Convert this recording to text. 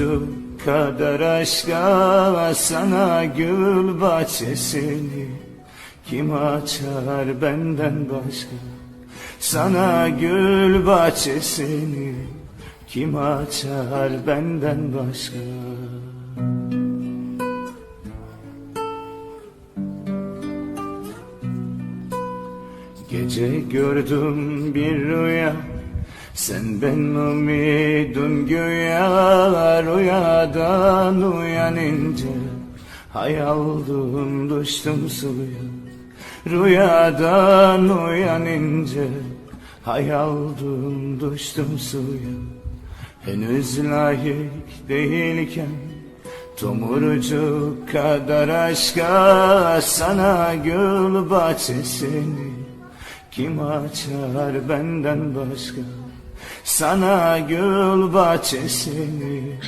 Şu kadar aşka sana gül bahçesini Kim açar benden başka? Sana gül bahçesini Kim açar benden başka? Gece gördüm bir rüya Sen benim umidum güya Rüyadan uyanınca Hayaldım düştüm suya. Rüyadan uyanınca Hayaldım düştüm suya. Henüz layık değilken Tomurcuk kadar aşka sana gül bahçesini Kim açar benden başka Sana gül bahçesini